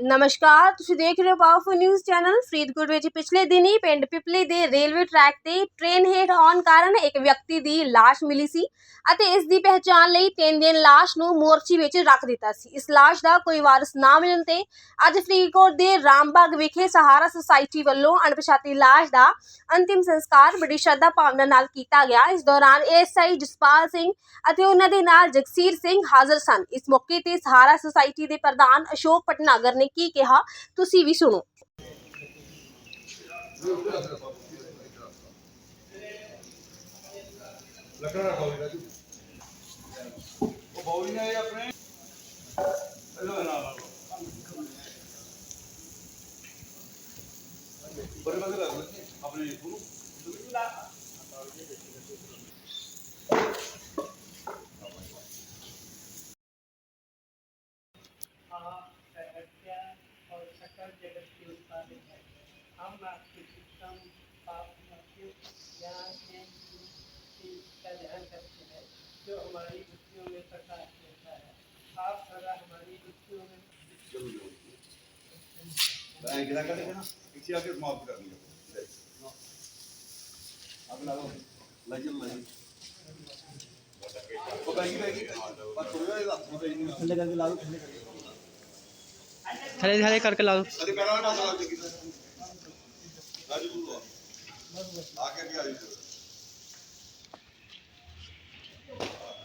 ਨਮਸਕਾਰ, ਤੁਸੀਂ ਦੇਖ ਰਹੇ ਹੋ ਪਾਵਰਫੁਲ ਨਿਊਜ਼ ਚੈਨਲ ਫਰੀਦਕੋਟ ਵਿੱਚ ਪਿਛਲੇ ਦਿਨ ਹੀ ਪਿੰਡ ਪਿਪਲੀ ਦੇ ਰੇਲਵੇ ਟਰੈਕ ਤੇ ਟ੍ਰੇਨ ਹੇਠ ਆਉਣ ਕਾਰਨ ਇੱਕ ਵਿਅਕਤੀ ਦੀ ਲਾਸ਼ ਮਿਲੀ ਸੀ ਅਤੇ ਇਸ ਦੀ ਪਹਿਚਾਣ ਲਈ ਤਿੰਨ ਦਿਨ ਲਾਸ਼ ਨੂੰ ਮੋਰਚੀ ਵਿੱਚ ਰੱਖ ਦਿੱਤਾ ਸੀ। ਇਸ ਲਾਸ਼ ਦਾ ਕੋਈ ਵਾਰਸ ਨਾ ਮਿਲਣ ਤੇ ਅੱਜ ਫਰੀਦਕੋਟ ਦੇ ਰਾਮਬਾਗ ਵਿਖੇ ਸਹਾਰਾ ਸੁਸਾਇਟੀ ਵੱਲੋਂ ਅਣਪਛਾਤੀ ਲਾਸ਼ ਦਾ ਅੰਤਿਮ ਸੰਸਕਾਰ ਬੜੀ ਸ਼ਰਧਾ ਭਾਵਨਾ ਨਾਲ ਕੀਤਾ ਗਿਆ। ਇਸ ਦੌਰਾਨ ਏਐਸਆਈ ਜਸਪਾਲ ਸਿੰਘ ਅਤੇ ਉਹਨਾਂ ਦੇ ਨਾਲ ਜਗਸੀਰ ਸਿੰਘ ਹਾਜ਼ਰ ਸਨ। ਇਸ ਮੌਕੇ ਤੇ ਸਹਾਰਾ ਸੁਸਾਇਟੀ ਦੇ ਪ੍ਰਧਾਨ ਅਸ਼ੋਕ ਪਟਨਾਗਰ ਨੇ ਕੀ ਕਿਹਾ ਤੁਸੀਂ ਵੀ ਸੁਣੋ ਲੱਕੜ ਰੱਖੋ ਜੀ ਰਾਜੂ ਉਹ ਬੌਲੀ ਨੇ ਆਪਣੇ ਇਹਦਾ ਨਾ ਲਾ ਬੜੇ ਮਜ਼ੇ ਲੱਗ ਰਹੇ ਆਪਣੇ ਨੂੰ संसार जगत के उत्पादक है हम आपके शिक्षाओं पाप ज्ञान का ध्यान करते हैं जो हमारी बुद्धियों में प्रकाश देता है आप सदा हमारी बुद्धियों में समाप्त कर लिया लागू ਕਰ ਲੈਣਾ ਇੱਥੇ ਆ ਕੇ ਸਮਾਪਤ ਕਰ ਲਿਆ ਆਪ ਲਾ ਲਓ। ਲੈ ਚਲੋ ਲੈ ਉਹ ਬੈਂਕ ਲੈ ਗਈ ਪਰ ਥੋੜਾ ਜਿਹਾ ਹੱਥ ਮਤੇ ਨਹੀਂ ਥੱਲੇ ਕਰਕੇ ਲਾ ਦੋ ਅਰੇ ਪਾਸ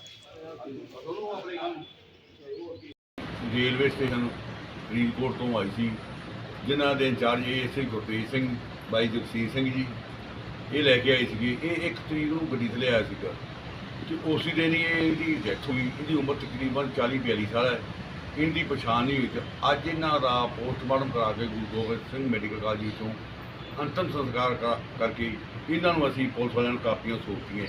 ਲੱਗ ਰਾਜੂ ਆ ਕੇ ਆ ਜੀ। ਰੇਲਵੇ ਸਟੇਸ਼ਨ ਫਰੀਦਕੋਟ ਤੋਂ ਆਈ ਸੀ। ਜਿਨ੍ਹਾਂ ਦੇ ਇੰਚਾਰਜ ਏਐਸਆਈ ਗੁਰਪ੍ਰੀਤ ਸਿੰਘ ਬਾਈ ਜਗਸੀਰ ਸਿੰਘ ਜੀ। ਇਹ ਲੈ ਕੇ ਆਏ ਸੀਗੇ। ਇਹ ਇੱਕ ਤਰੀਕ ਨੂੰ ਗੱਡੀ ਤੇ ਲਿਆਇਆ ਸੀਗਾ। ਤੇ ਉਸੇ ਦਿਨ ਹੀ ਇਹਦੀ ਡੈਥ ਹੋਈ। ਇਹਦੀ ਉਮਰ ਤਕਰੀਬਨ 40 42 ਸਾਲ ਹੈ। ਇਹਦੀ ਪਛਾਣ ਨਹੀਂ ਹੋਈ ਤੇ ਅੱਜ ਇਹਨਾਂ ਦਾ ਪੋਸਟਮਾਰਟਮ ਕਰਾ ਕੇ ਗੁਰੂ ਗੋਬਿੰਦ ਸਿੰਘ ਮੈਡੀਕਲ ਕਾਲਜ ਵਿੱਚੋਂ ਅੰਤਮ ਸੰਸਕਾਰ ਕਰਾ- ਕਰਕੇ ਇਹਨਾਂ ਨੂੰ ਅਸੀਂ ਪੁਲਿਸ ਵਾਲਿਆਂ ਨੂੰ ਕਾਪੀਆਂ ਸੌਂਪੀਆਂ